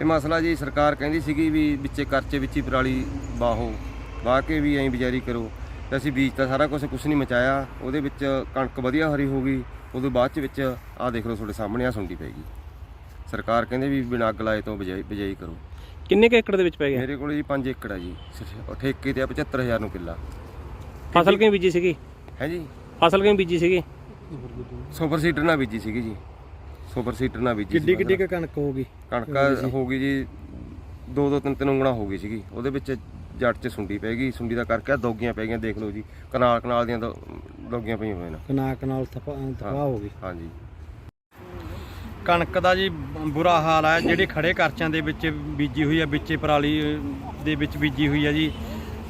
ਇਹ ਮਸਲਾ ਜੀ ਸਰਕਾਰ ਕਹਿੰਦੀ ਸੀਗੀ ਵੀ ਵਿੱਚੇ ਕਰਚੇ ਵਿੱਚ ਹੀ ਪਰਾਲੀ ਬਾਹੋ ਵਾਹ ਕੇ ਵੀ ਐਂ ਬਿਜਾਰੀ ਕਰੋ। ਤੇ ਅਸੀਂ ਬੀਜ ਤਾਂ ਸਾਰਾ ਕੁਝ ਕੁਝ ਨਹੀਂ ਮਚਾਇਆ। ਉਹਦੇ ਵਿੱਚ ਕਣਕ ਵਧੀਆ ਹਰੀ ਹੋ ਗਈ। ਉਦੋਂ ਬਾਅਦ ਚ ਵਿੱਚ ਆਹ ਦੇਖ ਲਓ ਤੁਹਾਡੇ ਸਾਹਮਣੇ ਆ ਸੁੰਡੀ ਪੈ ਗਈ। ਸਰਕਾਰ ਕਹਿੰਦੇ ਵੀ ਬਿਨਾਂ ਅੱਗ ਲਾਏ ਤੋਂ ਬਿਜਾਈ ਬਿਜਾਈ ਕਰੋ। ਕਿੰਨੇ ਕੁ ਏਕੜ ਦੇ ਵਿੱਚ ਪੈ ਗਿਆ? ਮੇਰੇ ਕੋਲ ਜੀ 5 ਏਕੜ ਆ ਜੀ। ਸਿਰਫ ਉਹ ਠੇਕੇ ਤੇ ਆ 75000 ਨੂੰ ਕਿੱਲਾ। ਫਸਲ ਕਿਵੇਂ ਬੀਜੀ ਸੀਗੀ? ਹੈ ਜੀ? ਫਸਲ ਕਿਵੇਂ ਬੀਜੀ ਸੀਗੀ? ਸੁਪਰ ਸੀਡਰ ਨਾਲ ਬੀਜੀ ਸੀਗੀ ਜੀ। ਸੁਪਰ ਸੀਡਰ ਨਾਲ ਬੀਜੀ ਕਿੱਡੀ ਸੀ ਕਿੱਡੀ। ਕੁ ਕਣਕ ਹੋਗੀ ਕਣਕ ਹੋ ਗਈ ਜੀ ਦੋ ਦੋ ਤਿੰਨ ਤਿੰਨ ਉਂਗਲਾਂ ਹੋ ਗਈ ਸੀਗੀ। ਉਹਦੇ ਵਿੱਚ ਜੱਟ 'ਚ ਸੁੰਡੀ ਪੈ ਗਈ। ਸੁੰਡੀ ਦਾ ਕਰਕੇ ਆਹ ਦੋਗੀਆਂ ਪੈ ਗਈਆਂ ਦੇਖ ਲਓ ਜੀ। ਕਨਾਲ ਕਨਾਲ ਦੀਆਂ ਦੋ- ਦੋਗੀਆਂ ਪਈਆਂ ਹੋਈਆਂ ਨੇ। ਕਨਾਕ ਨਾਲ ਤਪਾ ਹੋ ਗਈ। ਹਾਂਜੀ। ਕਣਕ ਦਾ ਜੀ ਬੁਰਾ ਹਾਲ ਹੈ ਜਿਹੜੇ ਖੜੇ ਕਰਚਾਂ ਦੇ ਵਿੱਚ ਬੀਜੀ ਹੋਈ ਹੈ ਵਿੱਚੇ ਪਰਾਲੀ ਦੇ ਵਿੱਚ ਬੀਜੀ ਹੋਈ ਹੈ ਜੀ।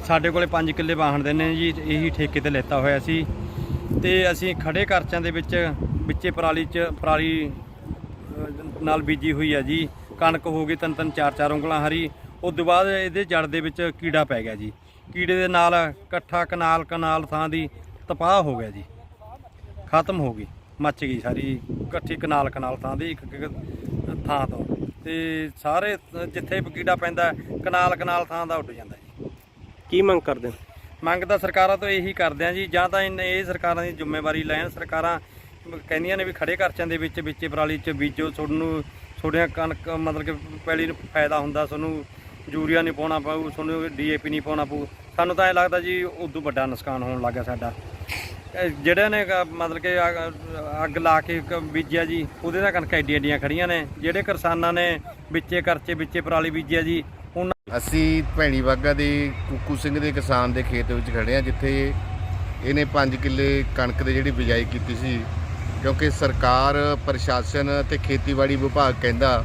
ਸਾਡੇ ਕੋਲੇ 5 ਕਿੱਲੇ ਵਾਹਣ ਦੇ ਨੇ ਜੀ। ਇਹੀ ਠੇਕੇ ਤੇ ਲੈਤਾ ਹੋਇਆ ਸੀ। ਤੇ ਅਸੀਂ ਖੜੇ ਕਰਚਾਂ ਦੇ ਵਿੱਚ ਵਿੱਚੇ ਪਰਾਲੀ ਚ ਪਰਾਲੀ ਨਾਲ ਬੀਜੀ ਹੋਈ ਹੈ ਜੀ। ਕਣਕ ਹੋ ਗਈ ਤਿੰਨ ਤਿੰਨ ਚਾਰ ਚਾਰ ਉਂਗਲਾਂ ਹਰੀ। ਉਸ ਤੋਂ ਬਾਅਦ ਇਹਦੇ ਜੜ ਦੇ ਵਿੱਚ ਕੀੜਾ ਪੈ ਗਿਆ ਜੀ। ਕੀੜੇ ਦੇ ਨਾਲ ਇਕੱਠਾ ਕਨਾਲ ਕਨਾਲ ਥਾਂ ਦੀ ਤਪਾਹ ਹੋ ਗਿਆ ਜੀ। ਖਤਮ ਹੋ ਗਈ। ਮੱਚ ਗਈ ਸਾਰੀ ਇਕੱਠੀ ਕਨਾਲ ਕਨਾਲ ਥਾਂ ਦੀ ਇੱਕ ਇੱਕ ਥਾਂ ਤੋਂ। ਤੇ ਸਾਰੇ ਜਿੱਥੇ ਕੀੜਾ ਪੈਂਦਾ ਕਨਾਲ ਕਨਾਲ ਥਾਂ ਦਾ ਉੱਡ ਜਾਂਦਾ ਜੀ। ਕੀ ਮੰਗ ਕਰਦੇ ਮੰਗ ਤਾਂ ਸਰਕਾਰਾਂ ਤੋਂ ਇਹੀ ਕਰਦੇ ਆ ਜੀ। ਜਾਂ ਤਾਂ ਇਹ ਸਰਕਾਰਾਂ ਦੀ ਜ਼ਿੰਮੇਵਾਰੀ ਲੈਣ। ਸਰਕਾਰਾਂ ਕਹਿੰਦੀਆਂ ਨੇ ਵੀ ਖੜੇ ਖਰਚਿਆਂ ਦੇ ਵਿੱਚ ਵਿੱਚ ਪਰਾਲੀ ਚ ਬੀਜੋ, ਤੁਹਾਨੂੰ ਤੁਹਾਡੀਆਂ ਕਣਕ ਮਤਲਬ ਕਿ ਪਹਿਲੀ ਨੂੰ ਫਾਇਦਾ ਹੁੰਦਾ, ਤੁਹਾਨੂੰ ਯੂਰੀਆ ਨਹੀਂ ਪਾਉਣਾ ਪਊ, ਤੁਹਾਨੂੰ ਡੀਏਪੀ ਨਹੀਂ ਪਾਉਣਾ ਪਊ। ਸਾਨੂੰ ਤਾਂ ਇਹ ਲੱਗਦਾ ਜੀ ਉਦੋਂ ਵੱਡਾ ਨੁਕਸਾਨ ਹੋਣ ਲੱਗਾ ਸਾਡਾ। ਜਿਹੜਿਆਂ ਨੇ ਮਤਲਬ ਕਿ ਅੱਗ- ਲਾ ਕੇ ਕ- ਬੀਜਿਆ ਜੀ, ਉਹਦੇ ਨਾਲ ਕਣਕਾਂ ਏਡੀਆਂ ਏਡੀਆਂ ਖੜੀਆਂ ਨੇ। ਜਿਹੜੇ ਕਿਸਾਨਾਂ ਨੇ ਵਿੱਚੇ ਕਰਚੇ, ਵਿੱਚੇ ਪਰਾਲੀ ਬੀਜਿਆ ਜੀ, ਉਹਨਾਂ ਅਸੀਂ ਭੈਣੀ ਬਾਗਾ ਦੇ, ਕੁੱਕੂ ਸਿੰਘ ਦੇ ਕਿਸਾਨ ਦੇ ਖੇਤ ਵਿੱਚ ਖੜੇ ਆ ਜਿੱਥੇ ਇਹਨੇ 5 ਕਿੱਲੇ ਕਣਕ ਦੇ ਜਿਹੜੀ ਬਿਜਾਈ ਕੀਤੀ ਸੀ ਕਿਉਂਕਿ ਸਰਕਾਰ, ਪ੍ਰਸ਼ਾਸਨ ਤੇ ਖੇਤੀਬਾੜੀ ਵਿਭਾਗ ਕਹਿੰਦਾ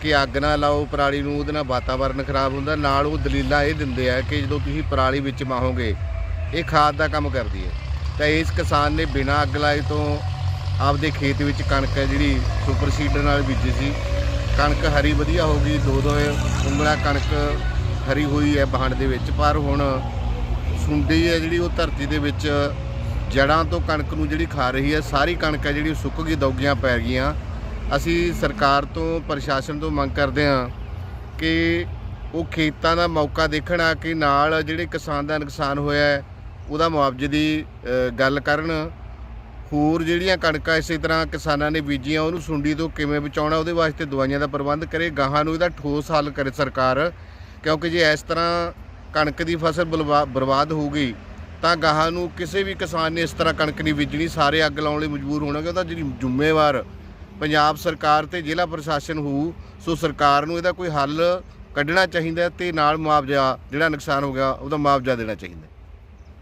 ਕਿ ਅੱਗ ਨਾ ਲਾਓ, ਪਰਾਲੀ ਨੂੰ ਉਹਦੇ ਨਾਲ ਵਾਤਾਵਰਨ ਖਰਾਬ ਹੁੰਦਾ। ਨਾਲ ਉਹ ਦਲੀਲਾਂ ਇਹ ਦਿੰਦੇ ਆ ਕਿ ਜਦੋਂ ਤੁਸੀਂ ਪਰਾਲੀ ਵਿੱਚ ਮਾਹੋਗੇ, ਇਹ ਖਾਦ ਦਾ ਕੰਮ ਕਰਦੀ ਹੈ। ਤਾਂ ਇਸ ਕਿਸਾਨ ਨੇ ਬਿਨਾਂ ਅੱਗ ਲਾਏ ਤੋਂ ਆਪਦੇ ਖੇਤ ਵਿੱਚ ਕਣਕ ਹੈ ਜਿਹੜੀ ਸੁਪਰ ਸੀਡਰ ਨਾਲ ਬੀਜੀ ਸੀ। ਕਣਕ ਹਰੀ ਵਧੀਆ ਹੋ ਗਈ, ਦੋ ਦੋ ਉਂਗਲਾਂ ਕਣਕ ਹਰੀ ਹੋਈ ਹੈ ਬਾਹਣ ਦੇ ਵਿੱਚ। ਪਰ ਹੁਣ ਸੁੰਡੀ ਹੈ ਜਿਹੜੀ ਉਹ ਧਰਤੀ ਦੇ ਵਿੱਚ ਜੜਾਂ ਤੋਂ ਕਣਕ ਨੂੰ ਜਿਹੜੀ ਖਾ ਰਹੀ ਹੈ, ਸਾਰੀ ਕਣਕ ਹੈ ਜਿਹੜੀ ਉਹ ਸੁੱਕ ਗਈ, ਦੌਗੀਆਂ ਪੈ ਗਈਆਂ। ਅਸੀਂ ਸਰਕਾਰ ਤੋਂ, ਪ੍ਰਸ਼ਾਸਨ ਤੋਂ ਮੰਗ ਕਰਦੇ ਹਾਂ ਕਿ ਉਹ ਖੇਤਾਂ ਦਾ ਮੌਕਾ ਦੇਖਣਾ ਕਿ ਨਾਲ ਜਿਹੜੇ ਕਿਸਾਨ ਦਾ ਨੁਕਸਾਨ ਹੋਇਆ ਹੈ, ਉਹਦਾ ਮੁਆਵਜ਼ੇ ਦੀ ਗੱਲ ਕਰਨ। ਹੋਰ ਜਿਹੜੀਆਂ ਕਣਕਾਂ ਇਸੇ ਤਰ੍ਹਾਂ ਕਿਸਾਨਾਂ ਨੇ ਬੀਜੀਆਂ, ਉਹਨੂੰ ਸੁੰਡੀ ਤੋਂ ਕਿਵੇਂ ਬਚਾਉਣਾ, ਉਹਦੇ ਵਾਸਤੇ ਦਵਾਈਆਂ ਦਾ ਪ੍ਰਬੰਧ ਕਰੇ, ਗਾਹਾਂ ਨੂੰ ਇਹਦਾ ਠੋਸ ਹੱਲ ਕਰੇ ਸਰਕਾਰ, ਕਿਉਂਕਿ ਜੇ ਇਸ ਤਰ੍ਹਾਂ ਕਣਕ ਦੀ ਫਸਲ ਬਲਵਾ- ਬਰਬਾਦ ਹੋ ਗਈ ਤਾਂ ਗਾਹਾਂ ਨੂੰ ਕਿਸੇ ਵੀ ਕਿਸਾਨ ਨੇ ਇਸ ਤਰ੍ਹਾਂ ਕਣਕ ਨਹੀਂ ਬੀਜਣੀ, ਸਾਰੇ ਅੱਗ ਲਾਉਣ ਲਈ ਮਜਬੂਰ ਹੋਣਗੇ, ਉਹਦਾ ਜਿਹੜੀ ਜ਼ਿੰਮੇਵਾਰ ਪੰਜਾਬ ਸਰਕਾਰ ਤੇ ਜ਼ਿਲ੍ਹਾ ਪ੍ਰਸ਼ਾਸਨ ਹੋਊ, ਸੋ ਸਰਕਾਰ ਨੂੰ ਇਹਦਾ ਕੋਈ ਹੱਲ ਕੱਢਣਾ ਚਾਹੀਦਾ ਤੇ ਨਾਲ ਮੁਆਵਜ਼ਾ ਜਿਹੜਾ ਨੁਕਸਾਨ ਹੋ ਗਿਆ, ਉਹਦਾ ਮੁਆਵਜ਼ਾ ਦੇਣਾ ਚਾਹੀਦਾ